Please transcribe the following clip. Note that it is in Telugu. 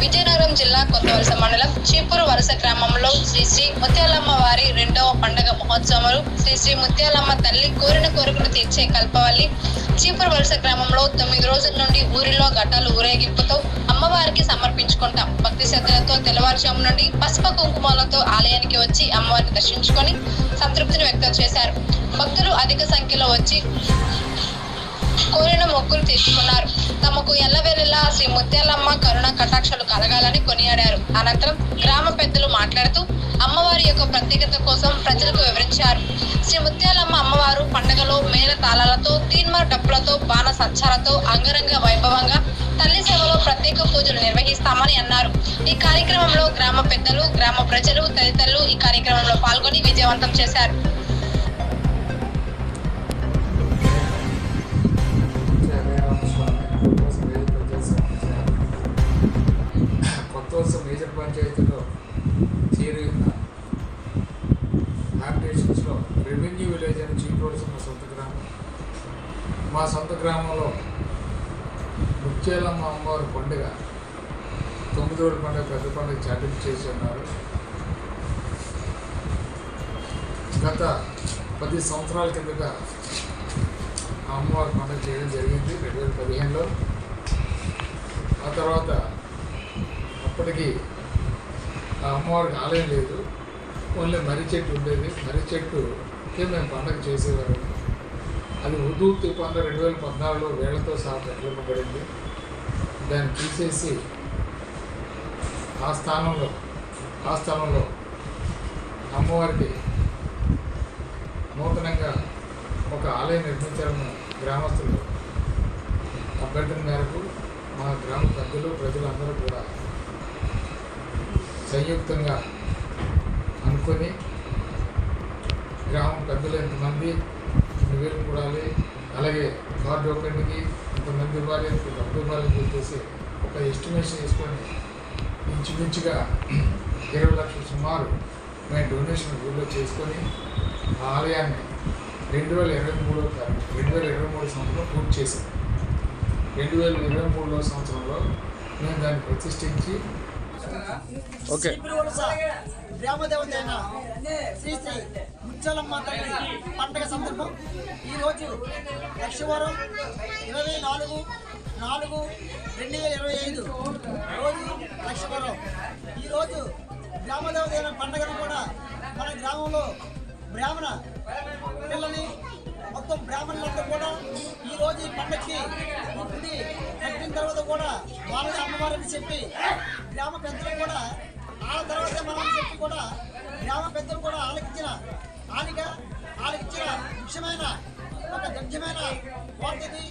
విజయనగరం జిల్లా కొత్తవలస మండలం చీపురు వలస గ్రామంలో శ్రీ శ్రీ ముత్యాలమ్మ వారి రెండవ పండగ మహోత్సవాలు శ్రీ శ్రీ ముత్యాలమ్మ తల్లి కోరిన కోరికలు తీర్చే కల్పవల్లి చీపురు వలస గ్రామంలో తొమ్మిది రోజుల నుండి ఊరిలో ఘటాలు ఊరేగింపుతో అమ్మవారికి సమర్పించుకుంటాం. భక్తి శ్రద్ధలతో తెల్లవారుజాము నుండి పసుపు కుంకుమాలతో ఆలయానికి వచ్చి అమ్మవారిని దర్శించుకొని సంతృప్తిని వ్యక్తం చేశారు. భక్తులు అధిక సంఖ్యలో వచ్చి మొక్కులు తీర్చుకున్నారు తమకు ఎల్లవేళలా శ్రీ ముత్యాలమ్మ కరుణ కటాక్షలు కలగాలని కొనియాడారు. అనంతరం గ్రామ పెద్దలు మాట్లాడుతూ అమ్మవారి యొక్క ప్రత్యేకత కోసం ప్రజలకు వివరించారు. శ్రీ ముత్యాలమ్మ అమ్మవారు పండుగలో మేళ తాళాలతో తీన్మార్ డప్పులతో బాణ సంచాలతో అంగరంగ వైభవంగా తల్లి సేవలో ప్రత్యేక పూజలు నిర్వహిస్తామని అన్నారు. ఈ కార్యక్రమంలో గ్రామ పెద్దలు గ్రామ ప్రజలు తదితరులు ఈ కార్యక్రమంలో పాల్గొని విజయవంతం చేశారు. మా సొంత గ్రామంలో ముత్యాలమ్మ అమ్మవారి పండుగ. తొమ్మిది రోజుల పండుగ పెద్ద పండుగ చాటింపు చేసి ఉన్నారు గత పది సంవత్సరాల కిందట అమ్మవారి పండుగ చేయడం జరిగింది రెండు వేల పదిహేనులో. ఆ తర్వాత అప్పటికి ఆ అమ్మవారికి ఆలయం లేదు. ఓన్లీ మర్రి చెట్టు ఉండేది. మర్రి చెట్టుకి మేము పండుగ చేసేవారు. అది ఉర్దూ తుఫాన్లో రెండు వేల పద్నాలుగులో వేళ్ళతో సహా ప్రకటింపబడింది దాన్ని తీసేసి ఆ స్థానంలో ఆ స్థలంలో అమ్మవారికి నూతనంగా ఒక ఆలయం నిర్మించాలని గ్రామస్తులు అభ్యర్థన మేరకు మా గ్రామ పెద్దలు ప్రజలందరూ కూడా సంయుక్తంగా అనుకొని గ్రామం పెద్దలు ఎంతమంది వేలు కూడాలి అలాగే కార్డు ఓపెన్కి ఇంతమంది ఇవ్వాలి డబ్బు ఇవ్వాలని చెప్పేసి ఒక ఎస్టిమేషన్ వేసుకొని ఇంచుమించుగా ఇరవై లక్షల సుమారు మేము డొనేషన్ ఊళ్ళో చేసుకొని ఆ ఆలయాన్ని రెండు వేల ఇరవై మూడో తారీఖు రెండు వేల ఇరవై మూడు సంవత్సరంలో పూర్తి చేసాం రెండు వేల ఇరవై మూడో సంవత్సరంలో మేము దాన్ని ప్రతిష్ఠించి ఓకే. గ్రామదేవత శ్రీ శ్రీ ముచ్చలమ్మ తల్లి పండగ సందర్భం. ఈరోజు లక్షవారం ఇరవై నాలుగు నాలుగు రెండు వేల ఇరవై ఐదు రోజు లక్షవారం ఈరోజు గ్రామదేవత అయిన పండగను కూడా మన గ్రామంలో బ్రాహ్మణ పిల్లని మొత్తం బ్రాహ్మణులందరూ కూడా ఈరోజు ఈ పండగకి ఈ గుడి కట్టిన తర్వాత కూడా వాళ్ళని అమ్మవారని చెప్పి గ్రామ పెద్దలు కూడా ఆ తర్వాత మనం చెప్పి కూడా గ్రామ పెద్దలు కూడా ఆలకించిన వాళ్ళకి ఇచ్చిన ముఖ్యమైన ఒక దృఢమైన వార్తని